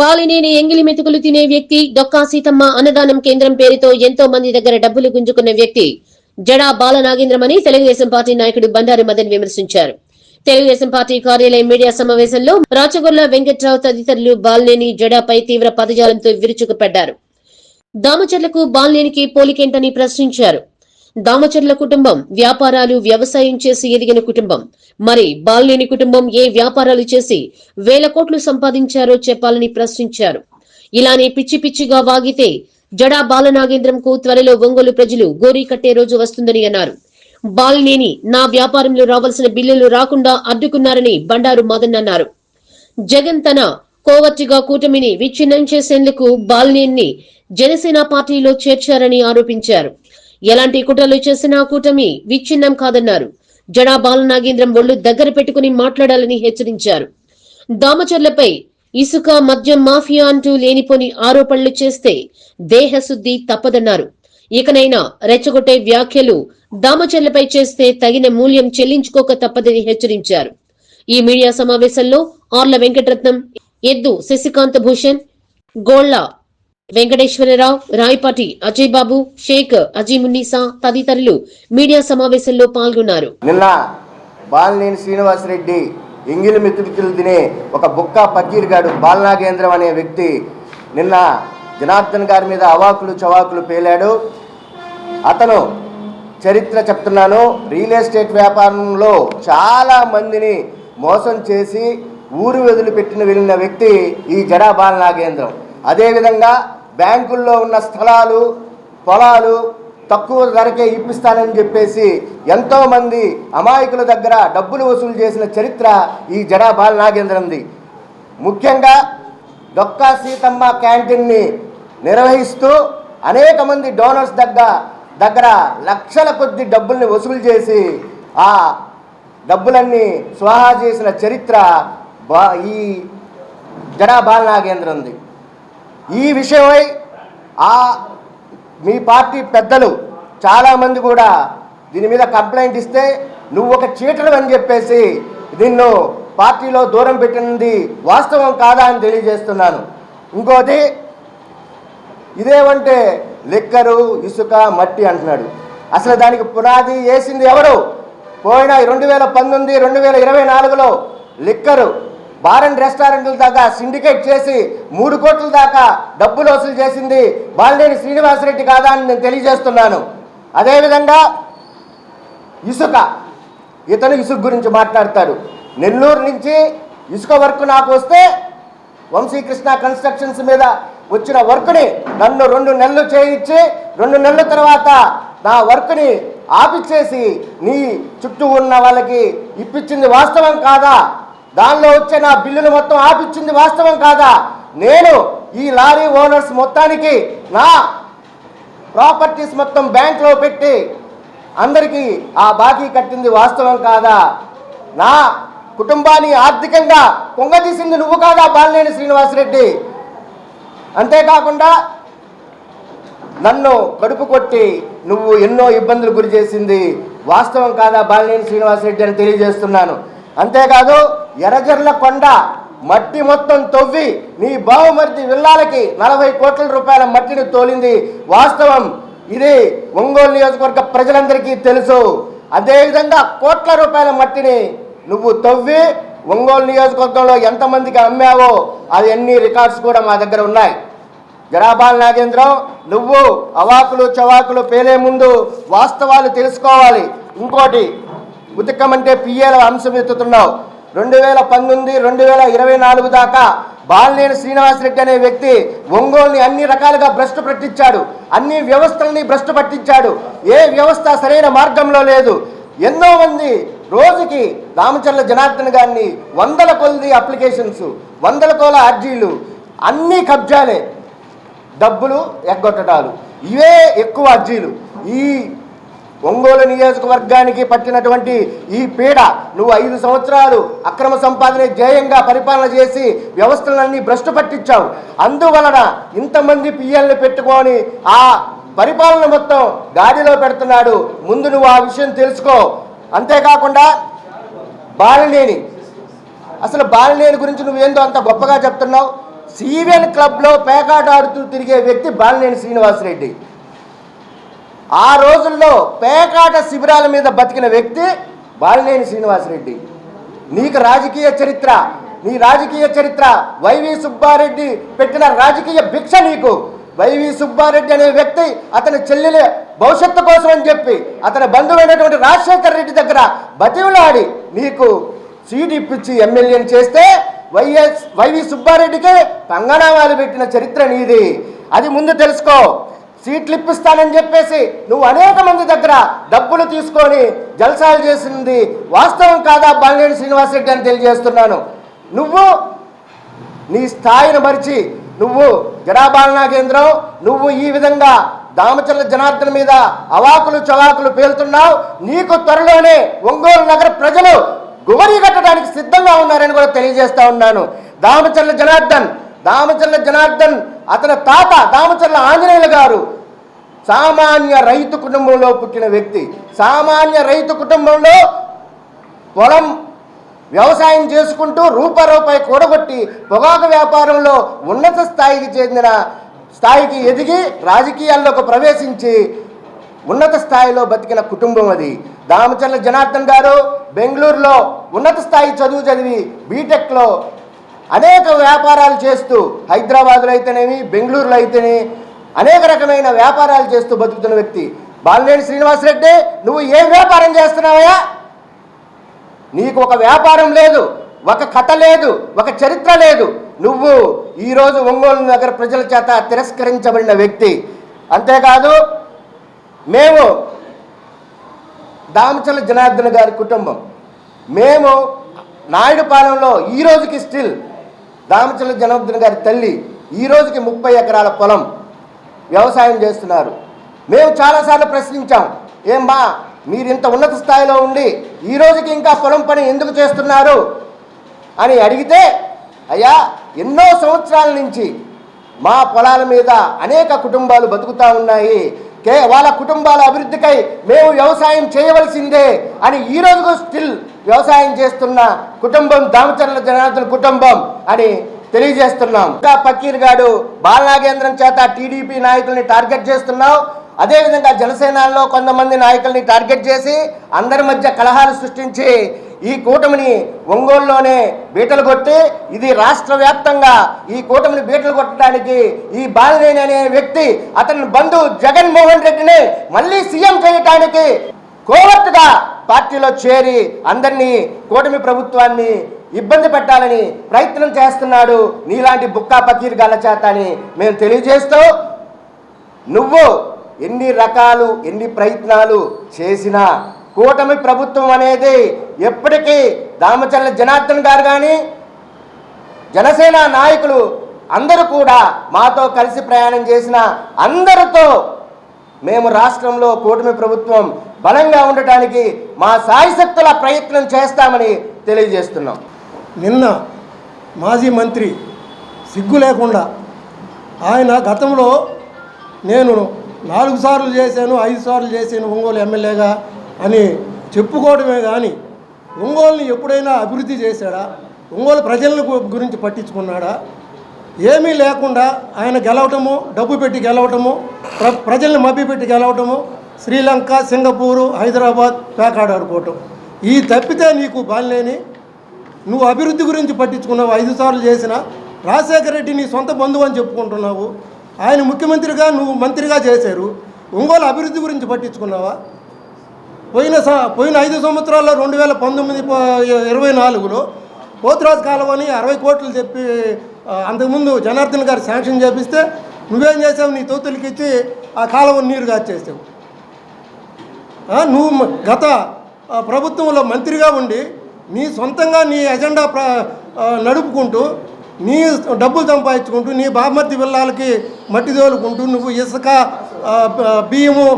బాలినేని ఎంగిలి మెతుకులు తినే వ్యక్తి డొక్కా సీతమ్మ అన్నదానం కేంద్రం పేరుతో ఎంతో మంది దగ్గర డబ్బులు గుంజుకున్న వ్యక్తి. జడా బాల నాగేంద్రం అని తెలుగుదేశం పార్టీ నాయకుడు బండారు మదన్ విమర్శించారు. తెలుగుదేశం పార్టీ కార్యాలయం మీడియా సమావేశంలో రాచగొల్ల వెంకట్రావు తదితరులు బాలినేని జడాపై తీవ్ర పదజాలంతో విరుచుకుపడ్డారు. దామచర్లకు బాలినేనికి పోలికేంటని ప్రశ్నించారు. దామచర్ల కుటుంబం వ్యాపారాలు వ్యవసాయం చేసి ఎదిగిన కుటుంబం. మరి బాలినేని కుటుంబం ఏ వ్యాపారాలు చేసి వేల కోట్లు సంపాదించారో చెప్పాలని ప్రశ్నించారు. ఇలానే పిచ్చి పిచ్చిగా వాగితే జడా బాలనాగేంద్రంకు త్వరలో ఒంగోలు ప్రజలు గోరీ కట్టే రోజు వస్తుందని అన్నారు. బాలినేని నా వ్యాపారంలో రావాల్సిన బిల్లులు రాకుండా అడ్డుకున్నారని బండారు మదన్ అన్నారు. జగన్ తన కోవర్చిగా కూటమిని విచ్ఛిన్నం చేసేందుకు బాలినేని జనసేన పార్టీలో చేర్చారని ఆరోపించారు. ఎలాంటి కుట్రలు చేసినా కూటమి విచ్ఛిన్నం కాదన్నారు. జడా బాలనాగేంద్రం ఒళ్ళు దగ్గర పెట్టుకుని మాట్లాడాలని హెచ్చరించారు. దామచర్లపై ఇసుక మద్యం మాఫియా అంటూ లేనిపోని ఆరోపణలు చేస్తే దేహశుద్ధి తప్పదన్నారు. ఇకనైనా రెచ్చగొట్టే వ్యాఖ్యలు దామచర్లపై చేస్తే తగిన మూల్యం చెల్లించుకోక తప్పదని హెచ్చరించారు. ఈ మీడియా సమావేశంలో ఆర్ల వెంకటరత్నం ఎద్దు శశికాంత్ భూషణ్ గోళ్ళ వెంకటేశ్వరరావు రాయపాటి అజయ్ బాబు షేక్ అజీమున్నీసా తదితరులు మీడియా సమావేశంలో పాల్గొన్నారు. నిన్న బాలినేని శ్రీనివాసరెడ్డి ఎంగిలి మిత్రులు తినే ఒక బుక్క పకీర్గాడు బాలనాగేంద్రం అనే వ్యక్తి నిన్న జనార్దన్ గారి మీద అవాకులు చవాకులు పేలాడు. అతను చరిత్ర చెప్తున్నాను. రియల్ ఎస్టేట్ వ్యాపారంలో చాలా మందిని మోసం చేసి ఊరు వదిలిపెట్టిన వెళ్ళిన వ్యక్తి ఈ జడా బాలనాగేంద్రం. అదేవిధంగా బ్యాంకుల్లో ఉన్న స్థలాలు పొలాలు తక్కువ ధరకే ఇప్పిస్తానని చెప్పేసి ఎంతోమంది అమాయకుల దగ్గర డబ్బులు వసూలు చేసిన చరిత్ర ఈ జడాబాల నాగేంద్రంది. ముఖ్యంగా డొక్కా సీతమ్మ క్యాంటీన్ని నిర్వహిస్తూ అనేక మంది డోనర్స్ దగ్గర దగ్గర లక్షల కొద్ది డబ్బుల్ని వసూలు చేసి ఆ డబ్బులన్నీ స్వాహా చేసిన చరిత్ర బా ఈ జడా బాలనాగేంద్రంది ఈ విషయమై ఆ మీ పార్టీ పెద్దలు చాలామంది కూడా దీని మీద కంప్లైంట్ ఇస్తే నువ్వు ఒక చీటరు అని చెప్పేసి నిన్ను పార్టీలో దూరం పెట్టినది వాస్తవం కాదా అని తెలియజేస్తున్నాను. ఇంకోటి ఇదేమంటే లిక్కరు ఇసుక మట్టి అంటున్నాడు. అసలు దానికి పునాది వేసింది ఎవరు? పోయిన రెండు వేల పంతొమ్మిది రెండు వేల ఇరవై నాలుగులో లిక్కరు. బార్ అండ్ రెస్టారెంట్ల దాకా సిండికేట్ చేసి మూడు కోట్ల దాకా డబ్బులు వసూలు చేసింది బాలినేని శ్రీనివాసరెడ్డి కాదా అని నేను తెలియజేస్తున్నాను. అదేవిధంగా ఇసుక ఇతను ఇసుక గురించి మాట్లాడతాడు నెల్లూరు నుంచి ఇసుక వర్క్ నాకు వస్తే వంశీకృష్ణ కన్స్ట్రక్షన్స్ మీద వచ్చిన వర్క్ని నన్ను రెండు నెలలు చేయించి రెండు నెలల తర్వాత నా వర్క్ని ఆపిచ్చేసి నీ చుట్టూ ఉన్న వాళ్ళకి ఇప్పించింది వాస్తవం కాదా? దానిలో వచ్చే నా బిల్లులు మొత్తం ఆపిచ్చింది వాస్తవం కాదా? నేను ఈ లారీ ఓనర్స్ మొత్తానికి నా ప్రాపర్టీస్ మొత్తం బ్యాంక్లో పెట్టి అందరికీ ఆ బాకీ కట్టింది వాస్తవం కాదా? నా కుటుంబాన్ని ఆర్థికంగా పొంగదీసింది నువ్వు కాదా బాలినేని శ్రీనివాసరెడ్డి? అంతేకాకుండా నన్ను కడుపు కొట్టి నువ్వు ఎన్నో ఇబ్బందులు గురి చేసింది వాస్తవం కాదా బాలినేని శ్రీనివాసరెడ్డి అని తెలియజేస్తున్నాను. అంతేకాదు ఎర్రజర్ల కొండ మట్టి మొత్తం తవ్వి నీ బావుమర్ది విల్లాలకి నలభై కోట్ల రూపాయల మట్టిని తోలింది. వాస్తవం ఇది ఒంగోలు నియోజకవర్గ ప్రజలందరికీ తెలుసు. అదేవిధంగా కోట్ల రూపాయల మట్టిని నువ్వు తవ్వి ఒంగోలు నియోజకవర్గంలో ఎంతమందికి అమ్మావో అది అన్ని రికార్డ్స్ కూడా మా దగ్గర ఉన్నాయి. జరాబాల్ నాగేంద్రం నువ్వు అవాకులు చవాకులు పేలే ముందు వాస్తవాలు తెలుసుకోవాలి. ఇంకోటి ఉతకమంటే పిఏల అంశం ఎత్తుతున్నావు. రెండు వేల పంతొమ్మిది రెండు వేల ఇరవై నాలుగు దాకా బాలినేని శ్రీనివాసరెడ్డి అనే వ్యక్తి ఒంగోలుని అన్ని రకాలుగా భ్రష్టు పట్టించాడు. అన్ని వ్యవస్థల్ని భ్రష్టు పట్టించాడు. ఏ వ్యవస్థ సరైన మార్గంలో లేదు. ఎన్నో మంది రోజుకి రామచర్ల జనార్దన్ గారిని వందల కొలది అప్లికేషన్స్ వందల కోల అర్జీలు అన్నీ కబ్జాలే. డబ్బులు ఎగ్గొట్టడాలు. ఇవే ఎక్కువ అర్జీలు. ఈ ఒంగోలు నియోజకవర్గానికి పట్టినటువంటి ఈ పీడ నువ్వు ఐదు సంవత్సరాలు అక్రమ సంపాదన ధ్యేయంగా పరిపాలన చేసి వ్యవస్థలన్నీ భ్రష్టు పట్టించావు. అందువలన ఇంతమంది పిఎల్ని పెట్టుకొని ఆ పరిపాలన మొత్తం గాడిలో పెడుతున్నాడు. ముందు నువ్వు ఆ విషయం తెలుసుకో. అంతేకాకుండా బాలినేని. అసలు బాలినేని గురించి నువ్వేందో అంత గొప్పగా చెప్తున్నావు. సివిఎన్ క్లబ్లో పేకాట ఆడుతూ తిరిగే వ్యక్తి బాలినేని శ్రీనివాసరెడ్డి. ఆ రోజుల్లో పేకాట శిబిరాల మీద బతికిన వ్యక్తి బాలినేని శ్రీనివాసరెడ్డి. నీకు రాజకీయ చరిత్ర నీ రాజకీయ చరిత్ర వైవి సుబ్బారెడ్డి పెట్టిన రాజకీయ భిక్ష నీకు. వైవి సుబ్బారెడ్డి అనే వ్యక్తి అతని చెల్లెల భవిష్యత్తు కోసం అని చెప్పి అతని బంధువైనటువంటి రాజశేఖర్ రెడ్డి దగ్గర బతివులాడి నీకు సీట్ ఇప్పించి ఎమ్మెల్యేని చేస్తే వైఎస్ వైవి సుబ్బారెడ్డికి పంగనామాలు పెట్టిన చరిత్ర నీది. అది ముందు తెలుసుకో. సీట్లు ఇప్పిస్తానని చెప్పేసి నువ్వు అనేక మంది దగ్గర డబ్బులు తీసుకొని జల్సాలు చేసింది వాస్తవం కాదా బాలినేని శ్రీనివాసరెడ్డి అని తెలియజేస్తున్నాను. నువ్వు నీ స్థాయిని మరిచి నువ్వు జనాపాలనా కేంద్రం నువ్వు ఈ విధంగా దామచర్ల జనార్దన్ మీద అవాకులు చవాకులు పేలుతున్నావు నీకు త్వరలోనే ఒంగోలు నగర ప్రజలు గువరి కట్టడానికి సిద్ధంగా ఉన్నారని కూడా తెలియజేస్తా ఉన్నాను. దామచర్ల జనార్దన్ దామచర్ల జనార్దన్ అతని తాత దామచర్ల ఆంజనేయులు గారు సామాన్య రైతు కుటుంబంలో పుట్టిన వ్యక్తి. సామాన్య రైతు కుటుంబంలో పొలం వ్యవసాయం చేసుకుంటూ రూపాయి కూడగొట్టి పొగాకు వ్యాపారంలో ఉన్నత స్థాయికి చెందిన స్థాయికి ఎదిగి రాజకీయాల్లోకి ప్రవేశించి ఉన్నత స్థాయిలో బతికిన కుటుంబం అది. దామచర్ల జనార్దన్ గారు బెంగళూరులో ఉన్నత స్థాయి చదువు చదివి బీటెక్లో అనేక వ్యాపారాలు చేస్తూ హైదరాబాద్లో అయితేనేమి బెంగళూరులో అయితేనే అనేక రకమైన వ్యాపారాలు చేస్తూ బతుకుతున్న వ్యక్తి బాలినేని శ్రీనివాసరెడ్డి నువ్వు ఏం వ్యాపారం చేస్తున్నావయ్యా? నీకు ఒక వ్యాపారం లేదు ఒక కథ లేదు ఒక చరిత్ర లేదు. నువ్వు ఈరోజు ఒంగోలు నగర ప్రజల చేత తిరస్కరించబడిన వ్యక్తి. అంతేకాదు మేము దామచల జనార్దన్ గారి కుటుంబం. మేము నాయుడుపాలెంలో ఈ రోజుకి స్టిల్ దామచల జనార్దన్ గారి తల్లి ఈ రోజుకి ముప్పై ఎకరాల పొలం వ్యవసాయం చేస్తున్నారు. మేము చాలాసార్లు ప్రశ్నించాం ఏం బా మీరు ఇంత ఉన్నత స్థాయిలో ఉండి ఈ రోజుకి ఇంకా పొలం పని ఎందుకు చేస్తున్నారు? అని అడిగితే అయ్యా ఎన్నో సంవత్సరాల నుంచి మా పొలాల మీద అనేక కుటుంబాలు బతుకుతా ఉన్నాయి. కే వాళ్ళ కుటుంబాల అభివృద్ధికై మేము వ్యవసాయం చేయవలసిందే అని ఈ రోజుకు స్టిల్ వ్యవసాయం చేస్తున్న కుటుంబం దామచర్ల జనార్దన్ కుటుంబం అని తెలియజేస్తున్నాం. ఇంకా పకీర్ గాడు బాలనాగేంద్రం చేత టీడీపీ నాయకుల్ని టార్గెట్ చేస్తున్నావు. అదేవిధంగా జనసేనలో కొంతమంది నాయకుల్ని టార్గెట్ చేసి అందరి మధ్య కలహాలు సృష్టించి ఈ కూటమిని ఒంగోలులోనే బీటలు కొట్టి ఇది రాష్ట్ర వ్యాప్తంగా ఈ కూటమిని బీటలు కొట్టడానికి ఈ బాలినేని అనే వ్యక్తి అతని బంధువు జగన్మోహన్ రెడ్డిని మళ్ళీ సీఎం చేయటానికి కోవర్టుగా పార్టీలో చేరి అందరినీ కూటమి ప్రభుత్వాన్ని ఇబ్బంది పెట్టాలని ప్రయత్నం చేస్తున్నాడు నీలాంటి బుక్కా పకీర్ గాల చేత అని మేము తెలియజేస్తూ నువ్వు ఎన్ని రకాలు ఎన్ని ప్రయత్నాలు చేసినా కూటమి ప్రభుత్వం అనేది ఎప్పటికీ దామచర్ల జనార్దన్ గారు కానీ జనసేన నాయకులు అందరూ కూడా మాతో కలిసి ప్రయాణం చేసిన అందరితో మేము రాష్ట్రంలో కూటమి ప్రభుత్వం బలంగా ఉండటానికి మా సాయశక్తుల ప్రయత్నం చేస్తామని తెలియజేస్తున్నాం. నిన్న మాజీ మంత్రి సిగ్గు లేకుండా ఆయన గతంలో నేను నాలుగు సార్లు చేశాను ఐదు సార్లు చేశాను ఒంగోలు ఎమ్మెల్యేగా. అని చెప్పుకోవడమే కానీ ఒంగోలుని ఎప్పుడైనా అభివృద్ధి చేశాడా? ఒంగోలు ప్రజలను గురించి పట్టించుకున్నాడా? ఏమీ లేకుండా ఆయన గెలవటము డబ్బు పెట్టి గెలవటము ప్ర ప్రజల్ని మభ్యపెట్టి గెలవటము శ్రీలంక సింగపూరు హైదరాబాద్ పేకాడాడుకోవటం ఈ తప్పితే నీకు బాలేని నువ్వు అభివృద్ధి గురించి పట్టించుకున్నావు ఐదు సార్లు చేసిన. రాజశేఖర రెడ్డి నీ సొంత బంధువు అని చెప్పుకుంటున్నావు. ఆయన ముఖ్యమంత్రిగా నువ్వు మంత్రిగా చేశారు. ఒంగోలు అభివృద్ధి గురించి పట్టించుకున్నావా? పోయిన స పోయిన ఐదు సంవత్సరాల్లో రెండు వేల పంతొమ్మిది ఇరవై నాలుగులో పోతురాజు కాలువని అరవై కోట్లు చెప్పి అంతకుముందు జనార్దన్ గారు శాంక్షన్ చేపిస్తే నువ్వేం చేసావు? నీ తోతులకి ఇచ్చి ఆ కాలువ నీరు కాచేసావు. నువ్వు గత ప్రభుత్వంలో మంత్రిగా ఉండి నీ సొంతంగా నీ ఎజెండా ప్ర నడుపుకుంటూ నీ డబ్బులు సంపాదించుకుంటూ నీ బామర్తి పిల్లలకి మట్టి తోలుకుంటూ నువ్వు ఇసుక బియ్యము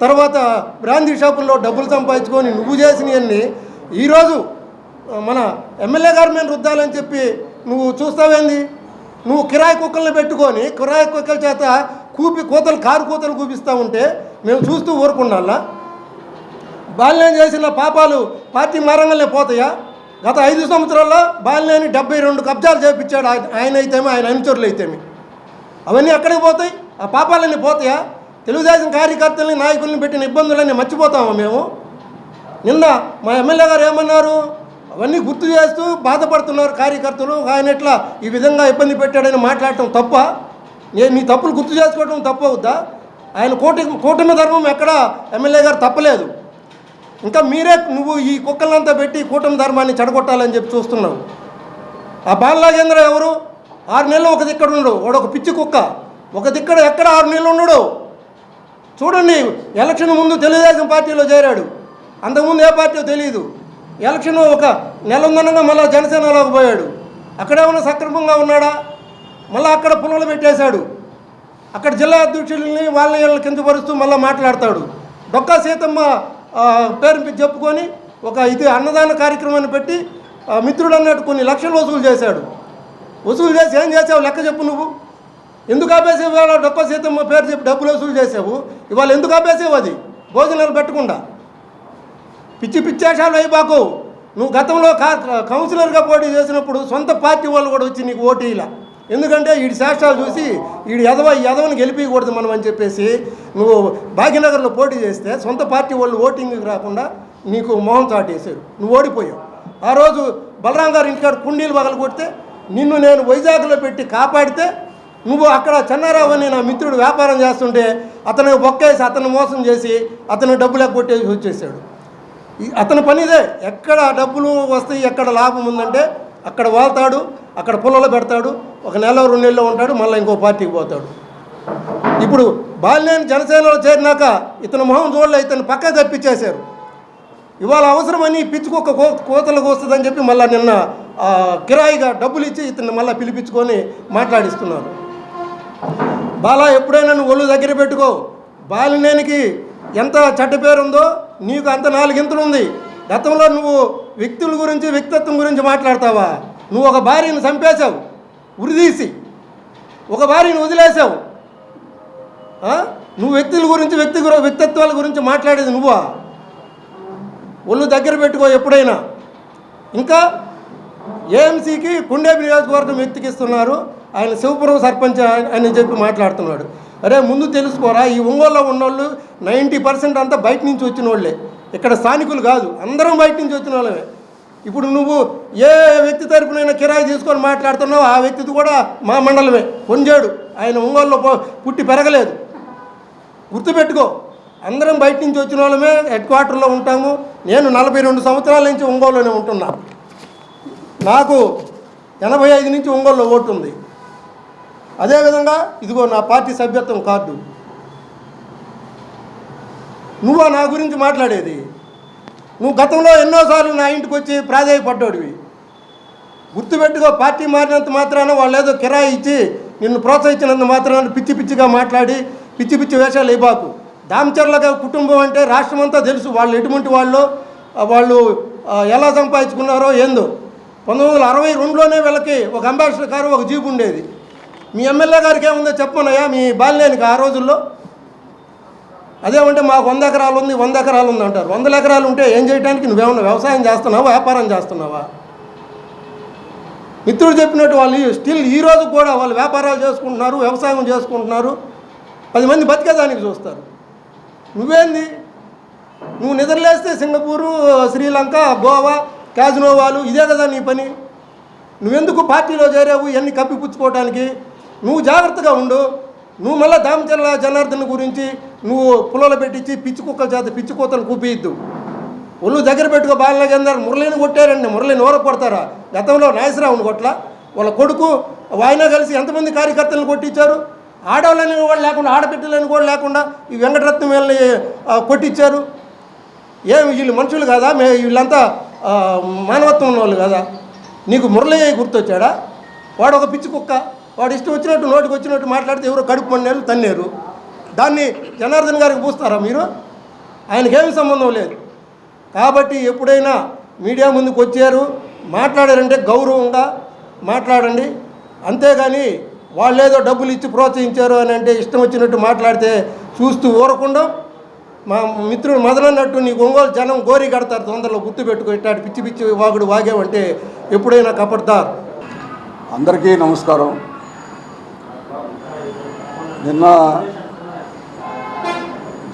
తర్వాత బ్రాందీ షాపుల్లో డబ్బులు సంపాదించుకొని నువ్వు చేసినవన్నీ ఈరోజు మన ఎమ్మెల్యే గారు మేము రుద్దాలని చెప్పి నువ్వు చూస్తావేంది నువ్వు కిరాయి కుక్కల్ని పెట్టుకొని కిరాయి కుక్కల చేత కూపి కూతలు కారు కూతలు కూపిస్తూ ఉంటే మేము చూస్తూ ఊరుకున్నాలా బాల్యం చేసిన పాపాలు పార్టీ మారంగానే పోతాయా? గత ఐదు సంవత్సరాల్లో బాల్యాన్ని డెబ్బై రెండు కబ్జాలు చేపించాడు ఆయన ఆయన అయితేమి ఆయన అనుచరులు అయితేమి అవన్నీ ఎక్కడికి పోతాయి? ఆ పాపాలన్నీ పోతాయా? తెలుగుదేశం కార్యకర్తల్ని నాయకుల్ని పెట్టిన ఇబ్బందులన్నీ మర్చిపోతామా మేము? నిన్న మా ఎమ్మెల్యే గారు ఏమన్నారు? అవన్నీ గుర్తు చేస్తూ బాధపడుతున్నారు కార్యకర్తలు. ఆయన ఎట్లా ఈ విధంగా ఇబ్బంది పెట్టాడని మాట్లాడటం తప్ప నేను మీ తప్పులు గుర్తు చేసుకోవడం తప్పు అవుద్దా? ఆయన కోటి కూటమి ధర్మం ఎక్కడ? ఎమ్మెల్యే గారు తప్పలేదు. ఇంకా మీరే నువ్వు ఈ కుక్కలంతా పెట్టి కూటమి ధర్మాన్ని చెడగొట్టాలని చెప్పి చూస్తున్నావు. ఆ బాలనాగేంద్ర ఎవరు? ఆరు నెలలు ఒక దిక్కడ ఉండడు వాడు ఒక పిచ్చి కుక్క. ఒక దిక్కడ ఎక్కడ ఆరు నెలలు ఉండడు చూడండి ఎలక్షన్ ముందు తెలుగుదేశం పార్టీలో చేరాడు. అంతకుముందు ఏ పార్టీ తెలియదు ఎలక్షన్ ఒక నెల ఉందనగా మళ్ళీ జనసేనలోకి పోయాడు. అక్కడేమన్నా సక్రమంగా ఉన్నాడా? మళ్ళీ అక్కడ పుల్లలు పెట్టేశాడు. అక్కడ జిల్లా అధ్యక్షుల్ని వాళ్ళని వీళ్ళని కిందపరుస్తూ మళ్ళీ మాట్లాడతాడు. డొక్కా సీతమ్మ పేరు చెప్పుకొని ఒక ఇది అన్నదాన కార్యక్రమాన్ని పెట్టి మిత్రుడు అన్నట్టు కొన్ని లక్షలు వసూలు చేశాడు. వసూలు చేసి ఏం చేసావు? లెక్క చెప్పు నువ్వు. ఎందుకు ఆపేసి ఇవాళ డొక్క సీతమ్మ పేరు చెప్పి డబ్బులు వసూలు చేసావు. ఇవాళ ఎందుకు ఆపేసావు అది? భోజనాలు పెట్టకుండా. పిచ్చి పిచ్చేషాలు అయిపోకు నువ్వు గతంలో కా కౌన్సిలర్గా పోటీ చేసినప్పుడు సొంత పార్టీ వాళ్ళు కూడా వచ్చి నీకు ఓటు ఎందుకంటే వీడి శాస్త్రాలు చూసి వీడి ఎదవ ఎదవని గెలిపించకూడదు మనం అని చెప్పేసి నువ్వు భాగ్యనగర్లో పోటీ చేస్తే సొంత పార్టీ వాళ్ళు ఓటింగ్కి రాకుండా నీకు మొహం చాటేశారు నువ్వు ఓడిపోయావు. ఆ రోజు బలరాం గారు ఇంటికాడ కుండీలు పగలు కొడితే నిన్ను నేను వైజాగ్లో పెట్టి కాపాడితే నువ్వు అక్కడ చెన్నారావు అని నా మిత్రుడు వ్యాపారం చేస్తుంటే అతను బొక్కేసి అతను మోసం చేసి అతను డబ్బులు కొట్టేసి వచ్చేసాడు. ఈ- అతని పనిదే ఎక్కడ డబ్బులు వస్తాయి ఎక్కడ లాభం ఉందంటే అక్కడ వాళ్తాడు అక్కడ పొలంలో పెడతాడు ఒక నెల రెండు నెలలో ఉంటాడు మళ్ళీ ఇంకో పార్టీకి పోతాడు. ఇప్పుడు బాలినేని జనసేనలో చేరినాక ఇతను మొహం చూడలే ఇతను పక్క తప్పించేశారు. ఇవాళ అవసరమని పిచ్చుకొక్క కోతలకు వస్తుందని చెప్పి మళ్ళీ నిన్న కిరాయిగా డబ్బులు ఇచ్చి ఇతన్ని మళ్ళీ పిలిపించుకొని మాట్లాడిస్తున్నారు. బాలా ఎప్పుడైనా నువ్వు ఒళ్ళు దగ్గర పెట్టుకో. బాలినేనికి ఎంత చెడ్డ పేరు ఉందో నీకు అంత నాలుగింతలు ఉంది. గతంలో నువ్వు వ్యక్తుల గురించి వ్యక్తిత్వం గురించి మాట్లాడతావా? నువ్వు ఒక భార్యను చంపేశావు. ఉరిదీసి ఒక భార్యను వదిలేసావు నువ్వు వ్యక్తుల గురించి వ్యక్తి వ్యక్తిత్వాల గురించి మాట్లాడేది నువ్వా? ఒళ్ళు దగ్గర పెట్టుకో ఎప్పుడైనా. ఇంకా ఏఎంసీకి కుండేపి నియోజకవర్గం వ్యక్తికి ఇస్తున్నారు. ఆయన శివపురం సర్పంచ్ అని- చెప్పి మాట్లాడుతున్నాడు. అరే ముందు తెలుసుకోరా ఈ ఒంగోలులో ఉన్నోళ్ళు నైంటీ పర్సెంట్ అంతా బయట నుంచి వచ్చిన వాళ్ళే. ఇక్కడ స్థానికులు కాదు అందరం బయట నుంచి వచ్చిన వాళ్ళమే. ఇప్పుడు నువ్వు ఏ వ్యక్తి తరపునైనా కిరాయి తీసుకొని మాట్లాడుతున్నావు ఆ వ్యక్తిది కూడా మా మండలమే. పొంజాడు. ఆయన ఒంగోలులో పుట్టి పెరగలేదు. గుర్తుపెట్టుకో అందరం బయట నుంచి వచ్చిన వాళ్ళమే హెడ్ క్వార్టర్లో ఉంటాము. నేను నలభై రెండు సంవత్సరాల నుంచి ఒంగోలులోనే ఉంటున్నా. నాకు ఎనభై ఐదు నుంచి ఒంగోలులో ఓటు ఉంది. అదేవిధంగా ఇదిగో నా పార్టీ సభ్యత్వం కార్డు. నువ్వా నా గురించి మాట్లాడేది? నువ్వు గతంలో ఎన్నోసార్లు నా ఇంటికి వచ్చి ప్రాధాయపడ్డాడివి. గుర్తుపెట్టుకో పార్టీ మారినంత మాత్రాన వాళ్ళు ఏదో కిరాయి ఇచ్చి నిన్ను ప్రోత్సహించినంత మాత్రాన పిచ్చి పిచ్చిగా మాట్లాడి పిచ్చి పిచ్చి వేషాలు ఇవ్వకు. దామచర్లగా కుటుంబం అంటే రాష్ట్రం అంతా తెలుసు వాళ్ళు ఎటువంటి వాళ్ళు వాళ్ళు ఎలా సంపాదించుకున్నారో ఏందో. పంతొమ్మిది వందల అరవై రెండులోనే వీళ్ళకి ఒక అంబాసిడర్ కారు ఒక జీప్ ఉండేది. మీ ఎమ్మెల్యే గారికి ఏముందో చెప్పనయ్యా మీ బాలినేనికి ఆ రోజుల్లో. అదేమంటే మాకు వంద ఎకరాలు ఉంది వంద ఎకరాలు ఉంది అంటారు. వందల ఎకరాలు ఉంటే ఏం చేయడానికి నువ్వేమన్నా వ్యవసాయం చేస్తున్నావా వ్యాపారం చేస్తున్నావా? మిత్రుడు చెప్పినట్టు వాళ్ళు స్టిల్ ఈ రోజు కూడా వాళ్ళు వ్యాపారాలు చేసుకుంటున్నారు వ్యవసాయం చేసుకుంటున్నారు. పది మంది బతికేదానికి చూస్తారు. నువ్వేంది? నువ్వు నిద్రలేస్తే సింగపూరు శ్రీలంక గోవా క్యాజినోవాలు ఇదే కదా నీ పని. నువ్వెందుకు పార్టీలో చేరావు ఇవన్నీ కప్పిపుచ్చుకోవడానికి నువ్వు జాగ్రత్తగా ఉండు. నువ్వు మళ్ళీ దామచర్ల జనార్దన్ గురించి నువ్వు పుల్లలు పెట్టించి పిచ్చి కుక్కల చేత పిచ్చి కూతలు కూపియద్దు ఒళ్ళు దగ్గర పెట్టుకో బాలనగేందర్ మురళిని కొట్టారండి. మురళిని ఊర కొడతారా? గతంలో నాగేశ్వరరావుని కొట్ల? వాళ్ళ కొడుకు వాయినా కలిసి ఎంతమంది కార్యకర్తలను కొట్టించారు? ఆడవాళ్ళని కూడా లేకుండా ఆడబిడ్డలని కూడా లేకుండా ఈ వెంకటరత్నం వీళ్ళని కొట్టించారు. ఏం వీళ్ళు మనుషులు కాదా? మే వీళ్ళంతా మానవత్వం ఉన్న వాళ్ళు కదా? నీకు మురళి గుర్తొచ్చాడా? వాడు ఒక పిచ్చి కుక్క. వాడు ఇష్టం వచ్చినట్టు నోటికి వచ్చినట్టు మాట్లాడితే ఎవరో కడుపు మండేరు తన్నేరు. దాన్ని జనార్దన్ గారికి పూస్తారా మీరు? ఆయనకేమి సంబంధం లేదు. కాబట్టి ఎప్పుడైనా మీడియా ముందుకు వచ్చారు మాట్లాడారంటే గౌరవంగా మాట్లాడండి. అంతేగాని వాళ్ళు ఏదో డబ్బులు ఇచ్చి ప్రోత్సహించారు అని అంటే ఇష్టం వచ్చినట్టు మాట్లాడితే చూస్తూ ఊరకుండా మా మిత్రుడు మొదలన్నట్టు నీకు ఒంగోలు జనం గోరి కడతారు తొందరలో గుర్తు పెట్టుకో ఇట్లాంటి పిచ్చి పిచ్చి వాగుడు వాగేవంటే ఎప్పుడైనా కపడతారు. అందరికీ నమస్కారం. నిన్న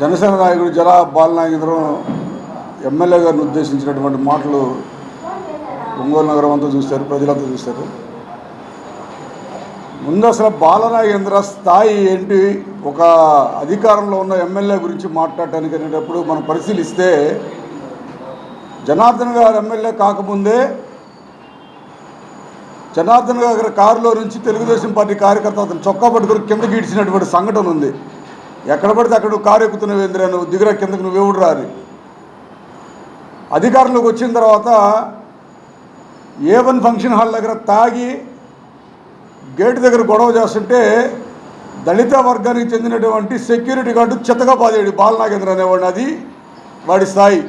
జనసేన నాయకుడు జలా బాలనాగేంద్రం ఎమ్మెల్యే గారిని ఉద్దేశించినటువంటి మాటలు ఒంగోలు నగరం అంతా చూశారు ప్రజలంతా చూశారు. ముందు అసలు బాలనాగేంద్ర స్థాయి ఏంటి? ఒక అధికారంలో ఉన్న ఎమ్మెల్యే గురించి మాట్లాడటానికి అనేటప్పుడు మనం పరిశీలిస్తే జనార్దన్ గారు ఎమ్మెల్యే కాకముందే జనార్దన్ గారి కారులో నుంచి తెలుగుదేశం పార్టీ కార్యకర్త అతను చొక్కా పట్టుకుని కింద గీడ్చినటువంటి సంఘటన ఉంది. ఎక్కడ పడితే అక్కడ కారు ఎక్కుతున్నావు ఏందిరా నువ్వు దిగురా కిందకు నువ్వు ఎవడు రాని అధికారంలోకి వచ్చిన తర్వాత ఏ వన్ ఫంక్షన్ హాల్ దగ్గర తాగి గేటు దగ్గర గొడవ చేస్తుంటే దళిత వర్గానికి చెందినటువంటి సెక్యూరిటీ గార్డు చెత్తగా పాదేడు బాలనాగేంద్ర అనేవాడిని. అది వాడి స్థాయి.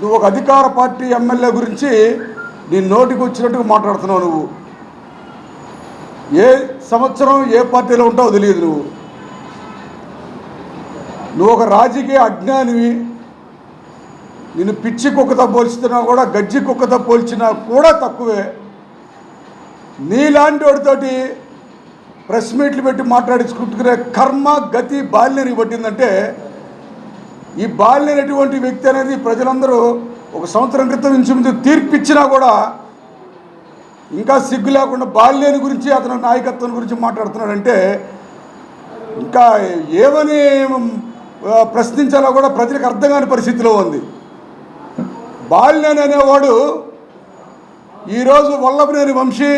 నువ్వు ఒక అధికార పార్టీ ఎమ్మెల్యే గురించి నీ నోటికి వచ్చినట్టుగా మాట్లాడుతున్నావు నువ్వు. ఏ సంవత్సరం ఏ పార్టీలో ఉంటావో తెలియదు నువ్వు. నువ్వు ఒక రాజకీయ అజ్ఞానివి. నిన్ను పిచ్చి కుక్కతో పోల్చుతున్నా కూడా గజ్జి కుక్కతో పోల్చినా కూడా తక్కువే. నీలాంటి వాడితోటి ప్రెస్ మీట్లు పెట్టి మాట్లాడించుకుంటునే కర్మ గతి బాల్యని పట్టిందంటే ఈ బాల్యనటువంటి వ్యక్తి అనేది ప్రజలందరూ ఒక సంవత్సరం క్రితం ఇంచుమించు తీర్పిచ్చినా కూడా ఇంకా సిగ్గు లేకుండా బాల్యాన్ని గురించి అతని నాయకత్వం గురించి మాట్లాడుతున్నాడంటే ఇంకా ఏమని ప్రశ్నించాలో కూడా ప్రజలకు అర్థం కాని పరిస్థితిలో ఉంది. బాల్యని అనేవాడు ఈరోజు వల్లభనేని వంశీ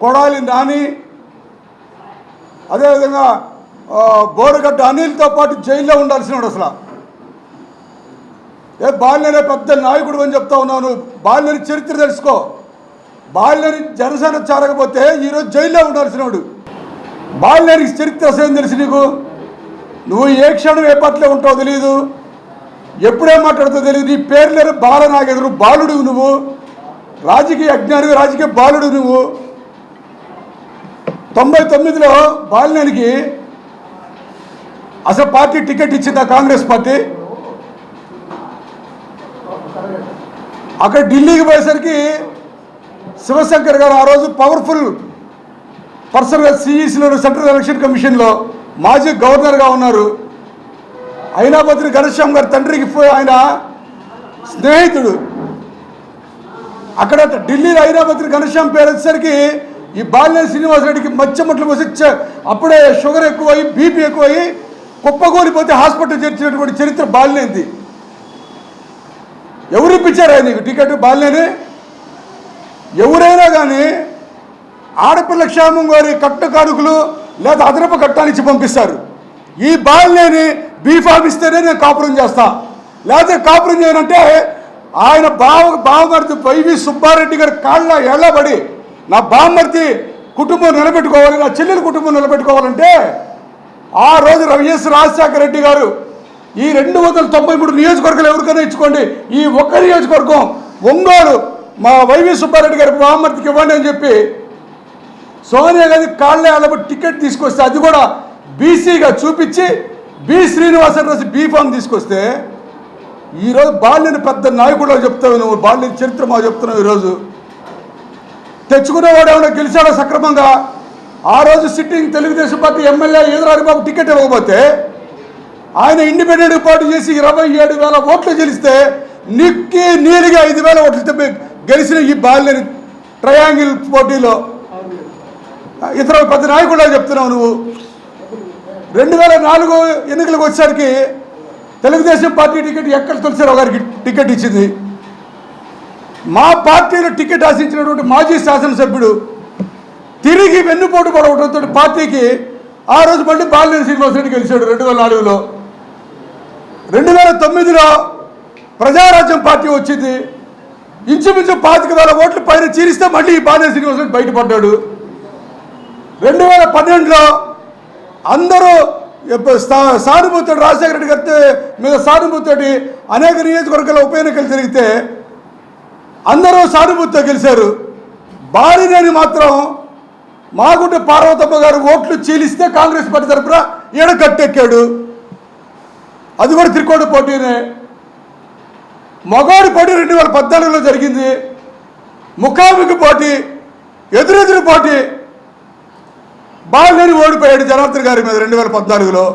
కొడాలి నాని అదేవిధంగా ఆ, బోరగడ్డ అనిల్తో పాటు జైల్లో ఉండాల్సిన వాడు అసలు. ఏ బాల్యనే పెద్ద నాయకుడు అని చెప్తా ఉన్నాను బాల్యని చరిత్ర తెలుసుకో. బాల్యని జనసేన చేరకపోతే ఈరోజు జైల్లో ఉండాల్సినవాడు బాల్యనికి చరిత్ర అసలు ఏం తెలుసు నీకు? నువ్వు ఏ క్షణం ఏ పార్టీలో ఉంటావో తెలియదు ఎప్పుడేం మాట్లాడుతావు తెలియదు నీ పేరు లేరు బాల నాగేంద్రుడు బాలుడు నువ్వు. రాజకీయ అజ్ఞానివి రాజకీయ బాలుడు నువ్వు. తొంభై తొమ్మిదిలో బాలినేనికి అసలు పార్టీ టికెట్ ఇచ్చిందా కాంగ్రెస్ పార్టీ? అక్కడ ఢిల్లీకి పోయేసరికి శివశంకర్ గారు ఆ రోజు పవర్ఫుల్ పర్సన్గా సిఈసిలో సెంట్రల్ ఎలక్షన్ కమిషన్లో మాజీ గవర్నర్గా ఉన్నారు. అయినాపత్రి ఘనశ్యామ్ గారి తండ్రికి పోయి ఆయన స్నేహితుడు. అక్కడ ఢిల్లీలో అయినాపత్రి ఘనశ్యామ్ పేరు వచ్చేసరికి ఈ బాల్య శ్రీనివాసరెడ్డికి మచ్చమట్లు పోసి అప్పుడే షుగర్ ఎక్కువై బీపీ ఎక్కువయి కుప్పకూలిపోతే హాస్పిటల్ చేర్చినటువంటి చరిత్ర బాల్యంది ఎవరు ఇప్పించారా నీకు టికెట్? బాలినేని ఎవరైనా కానీ ఆడపిల్ల క్షేమం గారి కట్ట కానుకలు లేదా అదనపు కట్టానిచ్చి పంపిస్తారు. ఈ బాలినేని బీఫామ్ ఇస్తేనే నేను కాపురం చేస్తా. లేకపోతే కాపురం చేయనంటే ఆయన బావ బావమర్తి వైవి సుబ్బారెడ్డి గారి కాళ్ళ ఎళ్ళబడి నా బావమర్తి కుటుంబం నిలబెట్టుకోవాలి నా చెల్లెల కుటుంబం నిలబెట్టుకోవాలంటే ఆ రోజు వైఎస్ రాజశేఖర రెడ్డి గారు ఈ రెండు వందల తొంభై మూడు నియోజకవర్గాలు ఎవరికైనా ఇచ్చుకోండి. ఈ ఒక్క నియోజకవర్గం ఒంగోలు మా వైవి సుబ్బారెడ్డి గారి బావమర్తికి ఇవ్వండి అని చెప్పి సోనియా గాంధీ కాళ్ళే అలబడి టికెట్ తీసుకొస్తే అది కూడా బీసీగా చూపించి బి శ్రీనివాసన్ రాసి బీఫామ్ తీసుకొస్తే ఈరోజు బాల్యని పెద్ద నాయకుడు చెప్తావు నువ్వు బాల్యని చరిత్ర మా చెప్తున్నావు ఈరోజు. తెచ్చుకునేవాడు ఏమైనా గెలిచాడో సక్రమంగా? ఆ రోజు సిట్టింగ్ తెలుగుదేశం పార్టీ ఎమ్మెల్యే ఎదురారి బాబు టికెట్ ఇవ్వకపోతే ఆయన ఇండిపెండెంట్ పోటీ చేసి ఇరవై ఏడు వేల ఓట్లు గెలిస్తే నిక్కి నీలిగా ఐదు వేల ఓట్లు గెలిచిన ఈ బాల్యని ట్రయాంగిల్ పోటీలో. ఇతర పెద్ద నాయకుడు చెప్తున్నావు నువ్వు. రెండు వేల నాలుగు ఎన్నికలకు వచ్చేసరికి తెలుగుదేశం పార్టీ టికెట్ ఎక్కడ తులసిరావు గారికి టికెట్ ఇచ్చింది. మా పార్టీలో టికెట్ ఆశించినటువంటి మాజీ శాసనసభ్యుడు తిరిగి వెన్నుపోటు పడవడంతో పార్టీకి ఆ రోజు మళ్ళీ బాలినేని శ్రీనివాసరెడ్డి గెలిచాడు రెండు వేల నాలుగులో. రెండు వేల తొమ్మిదిలో ప్రజారాజ్యం పార్టీ వచ్చింది. ఇంచుమించు పాతిక వేల ఓట్లు పైన చీరిస్తే మళ్ళీ బాలే బాలినేని శ్రీనివాసరెడ్డి బయటపడ్డాడు. రెండు వేల పన్నెండులో అందరూ సానుభూతుడు రాజశేఖర రెడ్డి గారి మీద సానుభూతి అనేక నియోజకవర్గాల ఉప ఎన్నికలు జరిగితే అందరూ సానుభూతితో గెలిచారు. బాలినేని మాత్రం మాగుంట పార్వతమ్మ గారు ఓట్లు చీలిస్తే కాంగ్రెస్ పార్టీ తరఫున ఈడ కట్టెక్కాడు అది కూడా త్రికోణ పోటీనే. మగవాడి పోటీ రెండు వేల పద్నాలుగులో జరిగింది. ముఖాముఖి పోటీ ఎదురెదురు పోటీ. బాలినేని ఓడిపోయాడు జనార్దన్ గారి మీద రెండు వేల పద్నాలుగులో.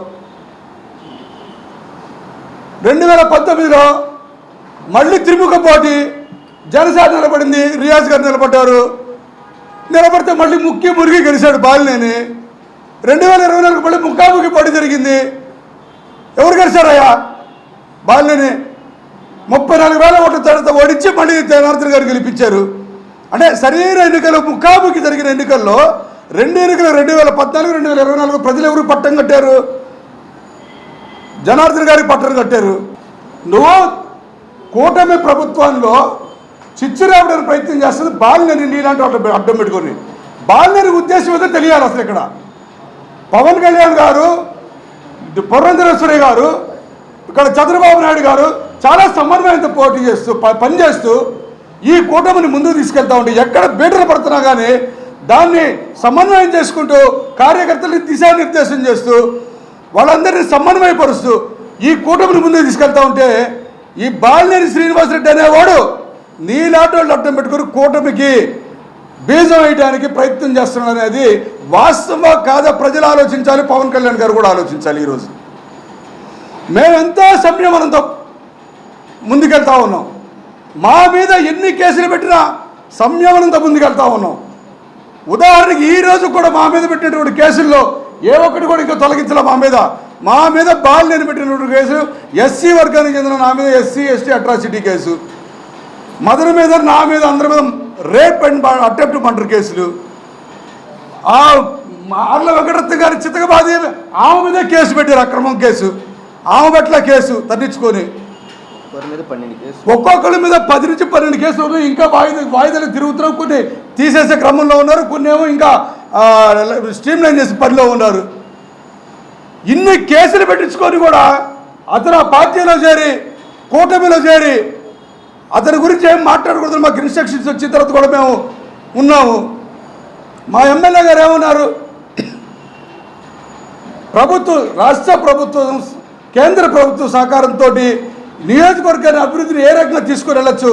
రెండు వేల పంతొమ్మిదిలో మళ్ళీ త్రిముఖ పోటీ. జనసేన నిలబడింది రియాజ్ గారు నిలబడ్డారు. నిలబడితే మళ్ళీ ముఖ్య మురిగి గెలిచాడు బాలినేని. రెండు వేల ఇరవై నాలుగు మళ్ళీ ముఖాముఖి పోటీ జరిగింది. ఎవరు గెలిచారయ్యా? బాలుని ముప్పై నాలుగు వేల ఓట్ల తేడాతో ఓడించి మళ్ళీ జనార్దన్ గారు గెలిపించారు. అంటే సరైన ఎన్నికలు ముఖాముఖి జరిగిన ఎన్నికల్లో రెండు ఎన్నికలు రెండు వేల పద్నాలుగు రెండు వేల ఇరవై నాలుగు ప్రజలు ఎవరు పట్టం కట్టారు? జనార్దన్ గారికి పట్టం కట్టారు. నువ్వు కూటమి ప్రభుత్వంలో చిచ్చురావడానికి ప్రయత్నం చేస్తుంది. బాలినేని నీలాంటి అడ్డం అడ్డం పెట్టుకొని. బాలినేని ఉద్దేశం ఏదో తెలియాలి అసలు ఇక్కడ. పవన్ కళ్యాణ్ గారు పురంధరేశ్వరి గారు ఇక్కడ చంద్రబాబు నాయుడు గారు చాలా సమన్వయంతో పోటీ చేస్తూ ప- పనిచేస్తూ ఈ కూటమిని ముందుకు తీసుకెళ్తా ఉంటే ఎక్కడ బీటలు పడుతున్నా కానీ దాన్ని సమన్వయం చేసుకుంటూ కార్యకర్తల్ని దిశానిర్దేశం చేస్తూ వాళ్ళందరినీ సమన్వయపరుస్తూ ఈ కూటమిని ముందుకు తీసుకెళ్తా ఉంటే ఈ బాలినేని శ్రీనివాసరెడ్డి అనేవాడు నీలాటోళ్ళు అడ్డం పెట్టుకుని కూటమికి బీజం వేయడానికి ప్రయత్నం చేస్తున్నాడు అనేది వాస్తవమా కాదా ప్రజలు ఆలోచించాలి? పవన్ కళ్యాణ్ గారు కూడా ఆలోచించాలి ఈరోజు. మేమెంతో సంయమనంతో ముందుకెళ్తా ఉన్నాం. మా మీద ఎన్ని కేసులు పెట్టినా సంయమనంతో ముందుకెళ్తా ఉన్నాం. ఉదాహరణకి ఈ రోజు కూడా మా మీద పెట్టినటువంటి కేసుల్లో ఏ ఒక్కటి కూడా ఇంకా తొలగించలే మా మీద. మా మీద బాలినేని పెట్టినటువంటి కేసు ఎస్సీ వర్గానికి చెందిన నా మీద SC ST atrocity case. Mother మీద నా మీద అందరి మీద రేప్ అండ్ అటెంప్ట్ మర్డర్ కేసులు. ఆ ఆర్ల వెంకటరత్న గారి చితకబాది ఆమె మీద కేసు పెట్టారు అక్రమం కేసు. ఆమె పట్ల కేసు కేసు. ఒక్కొక్కరి మీద పది నుంచి పన్నెండు కేసులు ఉన్నాయి. ఇంకా వాయిదా వాయిదాలు తిరుగుతున్నాం. కొన్ని తీసేసే క్రమంలో ఉన్నారు. కొన్ని ఏమో ఇంకా స్ట్రీమ్ లైన్ చేసే పనిలో ఉన్నారు. ఇన్ని కేసులు పెట్టించుకొని కూడా అతను ఆ పార్టీలో చేరి కూటమిలో చేరి అతని గురించి ఏం మాట్లాడకూడదు. మాకు ఇన్స్ట్రక్షన్స్ వచ్చిన తర్వాత కూడా మేము ఉన్నాము. మా ఎమ్మెల్యే గారు ఏమన్నారు? ప్రభుత్వం రాష్ట్ర ప్రభుత్వం కేంద్ర ప్రభుత్వం సహకారంతో నియోజకవర్గాన్ని అభివృద్ధిని ఏ రకంగా తీసుకుని వెళ్ళొచ్చు?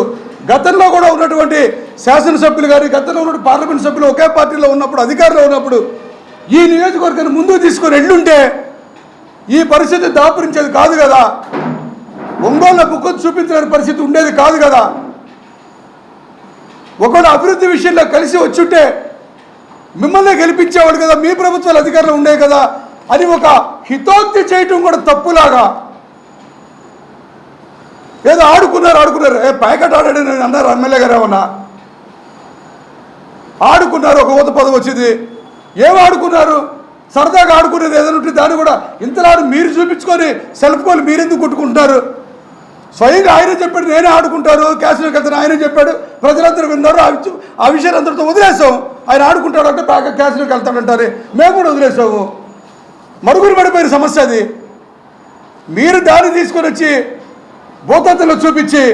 గతంలో కూడా ఉన్నటువంటి శాసనసభ్యులు కానీ గతంలో ఉన్న పార్లమెంట్ సభ్యులు ఒకే పార్టీలో ఉన్నప్పుడు అధికారంలో ఉన్నప్పుడు ఈ నియోజకవర్గాన్ని ముందుకు తీసుకొని వెళ్ళుంటే ఈ పరిస్థితి దాపురించేది కాదు కదా? ఒంగోలు బుక్కు చూపించలేని పరిస్థితి ఉండేది కాదు కదా? ఒకడు అభివృద్ధి విషయంలో కలిసి వచ్చుంటే మిమ్మల్ని గెలిపించేవాడు కదా మీ ప్రభుత్వాలు అధికారులు ఉండే కదా అని ఒక హితోక్తి చేయటం కూడా తప్పులాగా. ఏదో ఆడుకున్నారు ఆడుకున్నారు. ఏ ప్యాకెట్ నేను అన్నారు ఎమ్మెల్యే గారు ఏమన్నా? ఆడుకున్నారు ఒక ఊత పదం వచ్చింది. ఏం ఆడుకున్నారు? సరదాగా ఆడుకునేది ఏదైనా ఉంటే దాన్ని కూడా ఇంతలాడు మీరు చూపించుకొని సెల్ఫ్ కోలు మీరెందుకు కొట్టుకుంటున్నారు? స్వయంగా ఆయనే చెప్పాడు నేనే ఆడుకుంటారు క్యాసినోకి వెళ్తాను ఆయనే చెప్పాడు. ప్రజలందరూ విన్నారు? ఆ విషయాలు అందరితో వదిలేసాం ఆయన ఆడుకుంటాడు అంటే బాగా క్యాసినోకి వెళ్తాడంటారు. మేము కూడా వదిలేసాము మరుగురు పడిపోయిన సమస్య అది. మీరు దాన్ని తీసుకొని వచ్చి భూతత్తులు చూపించి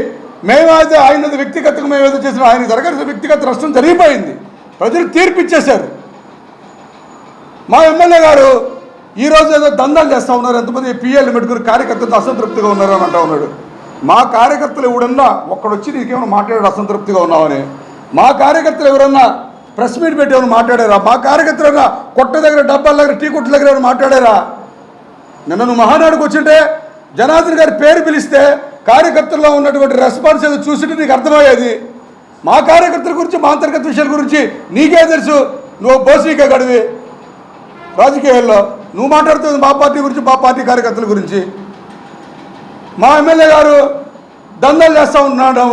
మేమైతే ఆయన వ్యక్తిగతంగా మేము ఏదో చేసిన ఆయన జరగాల్సిన వ్యక్తిగత నష్టం జరిగిపోయింది. ప్రజలు తీర్పు ఇచ్చేశారు. మా ఎమ్మెల్యే గారు ఈ రోజు ఏదో దందాలు చేస్తూ ఉన్నారు. ఎంతమంది పిఎల్ పెట్టుకుని కార్యకర్తలతో అసంతృప్తిగా ఉన్నారు అని అంటూ ఉన్నాడు. మా కార్యకర్తలు ఎవడన్నా ఒక్కడొచ్చి నీకేమైనా మాట్లాడాడు అసంతృప్తిగా ఉన్నావని? మా కార్యకర్తలు ఎవరన్నా ప్రెస్ మీట్ పెట్టి ఏమైనా మాట్లాడారా? మా కార్యకర్తలు ఏమైనా కొట్ట దగ్గర డబ్బాల దగ్గర టీ కొట్ల దగ్గర ఏమైనా మాట్లాడారా? నిన్న నువ్వు మహానాడుకు వచ్చింటే జనార్దన్ గారి పేరు పిలిస్తే కార్యకర్తల్లో ఉన్నటువంటి రెస్పాన్స్ ఏదో చూసింటే నీకు అర్థమయ్యేది. మా కార్యకర్తల గురించి మా అంతర్గత విషయాల గురించి నీకే తెలుసు. నువ్వు బోసీకే గడివి. రాజకీయాల్లో నువ్వు మాట్లాడుతుంది మా పార్టీ గురించి మా పార్టీ కార్యకర్తల గురించి. మా ఎమ్మెల్యే గారు దందాలు చేస్తూ ఉన్నాడు.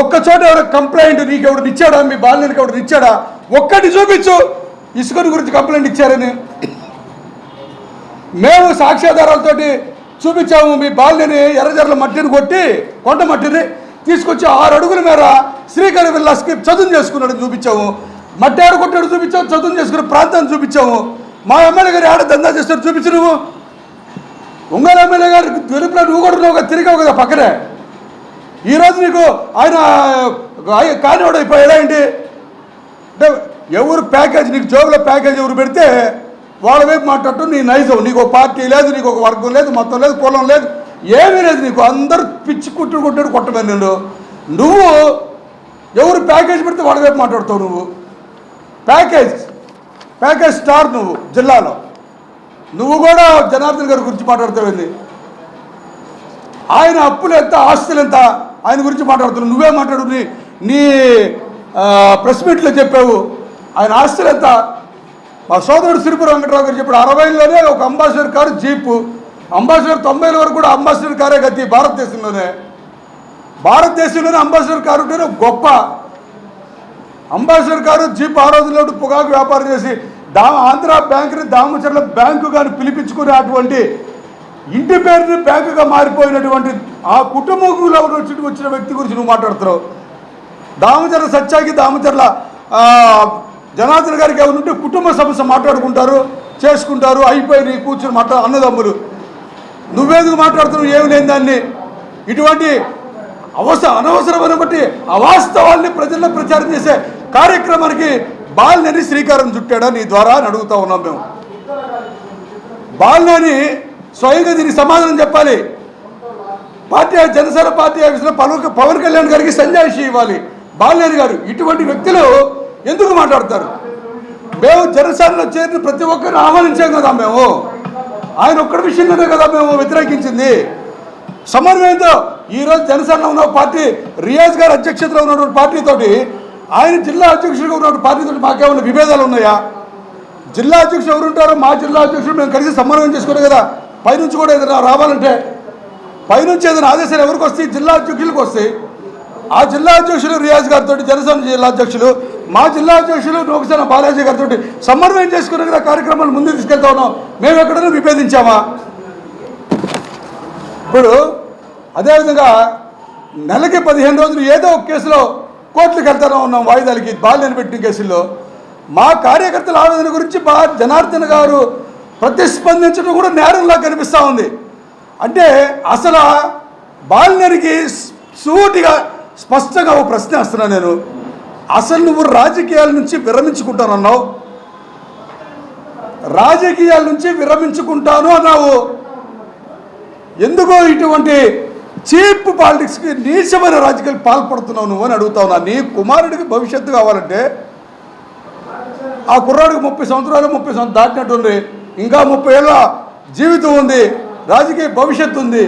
ఒక్క చోట ఎవరు కంప్లైంట్ నీకు ఎవడు ఇచ్చాడా? మీ బాలినికి ఎవడు ఇచ్చాడా? ఒక్కటి చూపించు. ఇసుకని గురించి కంప్లైంట్ ఇచ్చారని. మేము సాక్ష్యాధారాలతోటి చూపించాము. మీ బాల్యని ఎర్రజర్ల మట్టిని కొట్టి కొండ మట్టిని తీసుకొచ్చి ఆరు అడుగుల మేర శ్రీకరి విల్లాస్కి చదువు చేసుకున్నాడు చూపించాము. మట్టి ఆడు కొట్టాడు చూపించాము చదువు చేసుకున్న ప్రాంతాన్ని చూపించాము. మా ఎమ్మెల్యే గారు ఆడ దందా చేస్తాడు చూపించు నువ్వు. ఒంగోలు ఎమ్మెల్యే గారు వెలుపులో నువ్వు కూడా నువ్వు తిరిగావు కదా పక్కనే. ఈరోజు నీకు ఆయన ఆయన కానివాడు ఎలా ఏంటి? అంటే ఎవరు ప్యాకేజ్ నీకు జోబులో ప్యాకేజ్ ఎవరు పెడితే వాళ్ళ వైపు మాట్లాడటం నీ నైజం. నీకు ఒక పార్టీ లేదు నీకు ఒక వర్గం లేదు మొత్తం లేదు కులం లేదు ఏమీ లేదు నీకు. అందరు పిచ్చి కుట్టుడు కొట్టాడు కొట్టలేదు నేను నువ్వు ఎవరు ప్యాకేజ్ పెడితే వాళ్ళ వైపు మాట్లాడతావు నువ్వు. ప్యాకేజ్ ప్యాకేజ్ స్టార్ నువ్వు జిల్లాలో. నువ్వు కూడా జనార్దన్ గారి గురించి మాట్లాడతావు ఆయన అప్పులు ఎంత ఆస్తులు ఎంత ఆయన గురించి మాట్లాడుతున్నావు. నువ్వే మాట్లాడు నీ నీ ప్రెస్ మీట్లో చెప్పావు. ఆయన ఆస్తులు ఎంత? మా సోదరుడు సిరిపుర వెంకటరావు గారు చెప్పాడు అరవైలోనే ఒక అంబాసిడర్ కారు జీపు. అంబాసిడర్ తొంభైల వరకు కూడా అంబాసిడర్ కారే గతి భారతదేశంలోనే. భారతదేశంలోనే అంబాసిడర్ కారు ఉంటేనే గొప్ప. అంబాసిడర్ కారు జీప్ ఆ రోజుల్లో పొగాకు వ్యాపారం చేసి దా ఆంధ్ర బ్యాంకుని దామచర్ల బ్యాంకు గాని పిలిపించుకునే అటువంటి ఇంటి పేరుని బ్యాంకుగా మారిపోయినటువంటి ఆ కుటుంబంలో వచ్చి వచ్చిన వ్యక్తి గురించి నువ్వు మాట్లాడుతున్నావు. దామచర్ల సత్యాకి దామచర్ల జనార్దన్ గారికి ఎవరు ఉంటే కుటుంబ సమస్య మాట్లాడుకుంటారు చేసుకుంటారు అయిపోయి కూర్చుని మాట్లా అన్నదమ్ములు. నువ్వేందుకు మాట్లాడుతున్నావు? ఏమి లేని దాన్ని. ఇటువంటి అవసరం అనవసరమైన బట్టి అవాస్తవాల్ని ప్రజల్లో ప్రచారం చేసే కార్యక్రమానికి బాలినేని శ్రీకారం చుట్టాడా నీ ద్వారా అని అడుగుతా ఉన్నాం మేము. బాలినేని స్వయంగా దీనికి సమాధానం చెప్పాలి. పార్టీ జనసేన పార్టీ ఆఫీసులో పవన్ పవన్ కళ్యాణ్ గారికి సంజాయిషి ఇవ్వాలి. బాలినేని గారు ఇటువంటి వ్యక్తులు ఎందుకు మాట్లాడతారు? మేము జనసేనలో చేరిన ప్రతి ఒక్కరిని ఆహ్వానించాం కదా మేము. ఆయన ఒక్కడి విషయంలోనే కదా మేము వ్యతిరేకించింది. సమన్వయంతో ఈరోజు జనసేనలో ఉన్న పార్టీ రియాజ్ గారు అధ్యక్షతలో ఉన్నటువంటి పార్టీతోటి ఆయన జిల్లా అధ్యక్షుడిగా ఉన్నటువంటి పార్టీతో మాకేమైనా విభేదాలు ఉన్నాయా? జిల్లా అధ్యక్షుడు ఎవరుంటారో మా జిల్లా అధ్యక్షుడు మేము కలిసి సమన్వయం చేసుకునే కదా. పైనుంచి కూడా ఏదైనా రావాలంటే పైనుంచి ఏదైనా ఆదేశాలు ఎవరికి వస్తాయి? జిల్లా అధ్యక్షులకు వస్తాయి. ఆ జిల్లా అధ్యక్షులు రియాజ్ గారితో జనసేన జిల్లా అధ్యక్షులు మా జిల్లా అధ్యక్షులు నోకసేన బాలాజీ గారితో సమన్వయం చేసుకునే కదా? కార్యక్రమాలు ముందుకు తీసుకెళ్తా ఉన్నాం. మేము ఎక్కడైనా విభేదించామా? ఇప్పుడు అదేవిధంగా నెలకి పదిహేను రోజులు ఏదో ఒక కేసులో కోర్టులకు వెళ్తానే ఉన్నాం వాయిదాలకి బాల్యం పెట్టిన కేసుల్లో మా కార్యకర్తల ఆవేదన గురించి మా జనార్దన్ గారు ప్రతిస్పందించడం కూడా నేరంలా కనిపిస్తూ ఉంది. అంటే అసలు బాలినరికి సూటిగా స్పష్టంగా ఒక ప్రశ్న వేస్తున్నా నేను. అసలు నువ్వు రాజకీయాల నుంచి విరమించుకుంటానన్నావు. రాజకీయాల నుంచి విరమించుకుంటాను అన్నావు. ఎందుకో ఇటువంటి చీప్ పాలిటిక్స్కి నీచమైన రాజకీయాలు పాల్పడుతున్నావు నువ్వు అని అడుగుతా ఉన్నా. నీ కుమారుడికి భవిష్యత్తు కావాలంటే ఆ కుర్రాడికి ముప్పై సంవత్సరాలు ముప్పై సంవత్సరాలు దాటినట్టుంది. ఇంకా ముప్పై ఏళ్ళ జీవితం ఉంది రాజకీయ భవిష్యత్తు ఉంది.